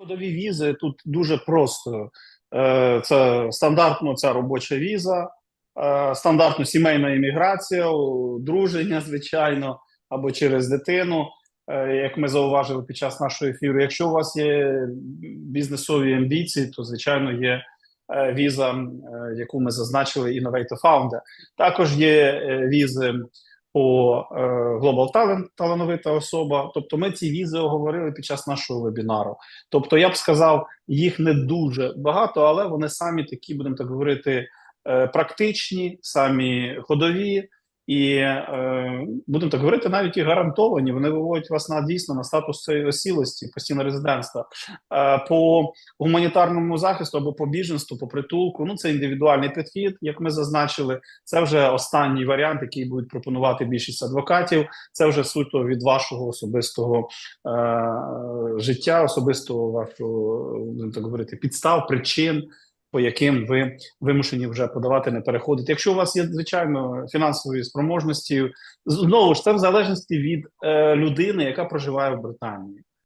Ходові візи тут дуже просто. Е, Це стандартно ця робоча віза, е, стандартно сімейна імміграція, одруження, звичайно, або через дитину. Е, Як ми зауважили під час нашого ефіру, якщо у вас є бізнесові амбіції, то звичайно є віза, яку ми зазначили Innovator Founder. Також є візи по е, Global Talent, талановита особа. Тобто, ми ці візи оговорили під час нашого вебінару. Тобто, я б сказав, їх не дуже багато, але вони самі такі, будемо так говорити, е, практичні, самі ходові. І е, будемо так говорити, навіть і гарантовані. Вони виводять вас на дійсно на статус цієї осілості, постійного резидентства е, по гуманітарному захисту або по біженству, по притулку. Ну це індивідуальний підхід, як ми зазначили. Це вже останній варіант, який будуть пропонувати більшість адвокатів. Це вже суто від вашого особистого е, життя, особистого вашого будемо так говорити, підстав, причин. По яким ви вимушені вже подавати, не переходити. Якщо у вас є звичайно фінансові спроможності, знову ж це в залежності від е, людини, яка проживає в Британії.